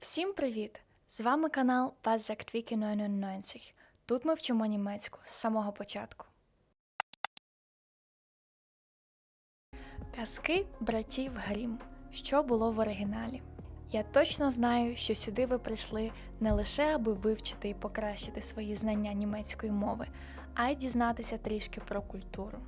Всім привіт! З вами канал Wiki 99. Тут ми вчимо німецьку з самого початку. Казки братів Грім. Що було в оригіналі? Я точно знаю, що сюди ви прийшли не лише аби вивчити і покращити свої знання німецької мови, а й дізнатися трішки про культуру.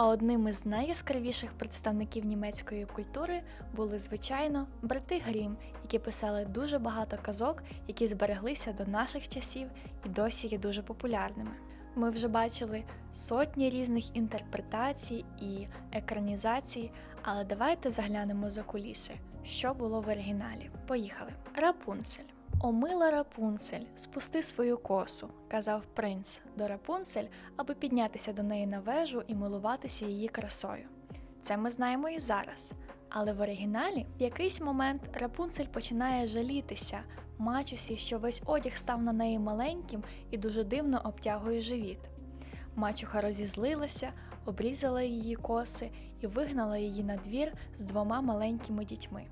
А одним із найяскравіших представників німецької культури були, звичайно, брати Грім, які писали дуже багато казок, які збереглися до наших часів і досі є дуже популярними. Ми вже бачили сотні різних інтерпретацій і екранізацій, але давайте заглянемо за куліси, що було в оригіналі. Поїхали. Рапунцель. О, мила Рапунцель, спусти свою косу, казав принц до Рапунцель, аби піднятися до неї на вежу і милуватися її красою. Це ми знаємо і зараз. Але в оригіналі в якийсь момент Рапунцель починає жалітися мачусі, що весь одяг став на неї маленьким і дуже дивно обтягує живіт. Мачуха розізлилася, обрізала її коси і вигнала її на двір з двома маленькими дітьми.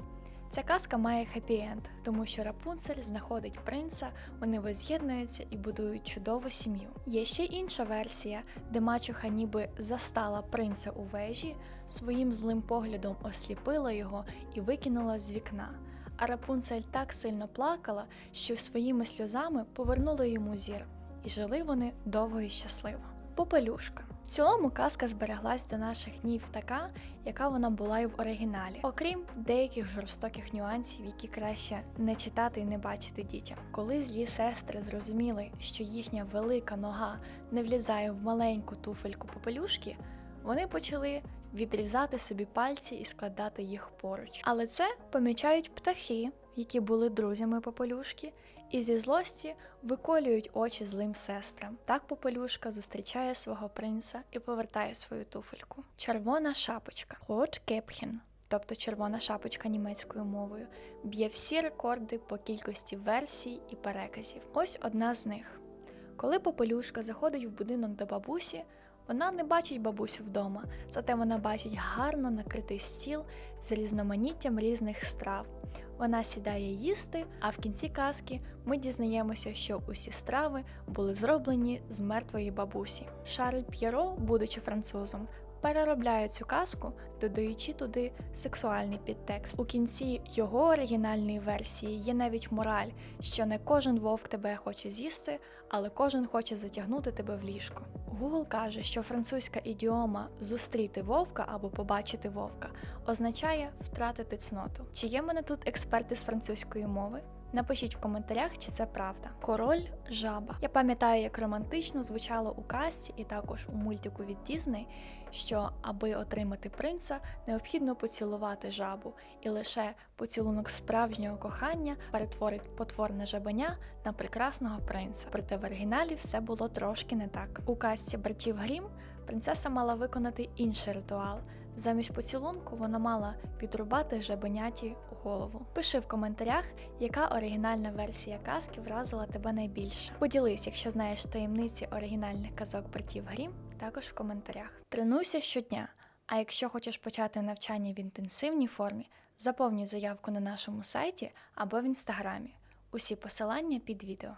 Ця казка має хеппі-енд, тому що Рапунцель знаходить принца, вони воз'єднуються і будують чудову сім'ю. Є ще інша версія, де мачуха ніби застала принца у вежі, своїм злим поглядом осліпила його і викинула з вікна. А Рапунцель так сильно плакала, що своїми сльозами повернула йому зір, і жили вони довго і щасливо. Попелюшка. В цілому казка збереглась до наших днів така, яка вона була і в оригіналі, окрім деяких жорстоких нюансів, які краще не читати і не бачити дітям. Коли злі сестри зрозуміли, що їхня велика нога не влізає в маленьку туфельку попелюшки, вони почали відрізати собі пальці і складати їх поруч. Але це помічають птахи, які були друзями попелюшки, і зі злості виколюють очі злим сестрам. Так попелюшка зустрічає свого принца і повертає свою туфельку. Червона шапочка Rot Käppchen, тобто червона шапочка німецькою мовою, б'є всі рекорди по кількості версій і переказів. Ось одна з них. Коли попелюшка заходить в будинок до бабусі, вона не бачить бабусю вдома, зате вона бачить гарно накритий стіл з різноманіттям різних страв. Вона сідає їсти, а в кінці казки ми дізнаємося, що усі страви були зроблені з мертвої бабусі. Шарль П'єро, будучи французом, переробляє цю казку, додаючи туди сексуальний підтекст. У кінці його оригінальної версії є навіть мораль, що не кожен вовк тебе хоче з'їсти, але кожен хоче затягнути тебе в ліжко. Google каже, що французька ідіома зустріти вовка або побачити вовка означає втратити цноту. Чи є мене тут експерти з французької мови? Напишіть в коментарях, чи це правда. Король жаба. Я пам'ятаю, як романтично звучало у казці і також у мультику від Дізней, що аби отримати принца, необхідно поцілувати жабу, і лише поцілунок справжнього кохання перетворить потворне жабеня на прекрасного принца. Проте в оригіналі все було трошки не так. У казці братів Грім принцеса мала виконати інший ритуал. Замість поцілунку вона мала підрубати жабеняті голову. Пиши в коментарях, яка оригінальна версія казки вразила тебе найбільше. Поділись, якщо знаєш таємниці оригінальних казок братів Грім, також в коментарях. Тренуйся щодня. А якщо хочеш почати навчання в інтенсивній формі, заповнюй заявку на нашому сайті або в інстаграмі. Усі посилання під відео.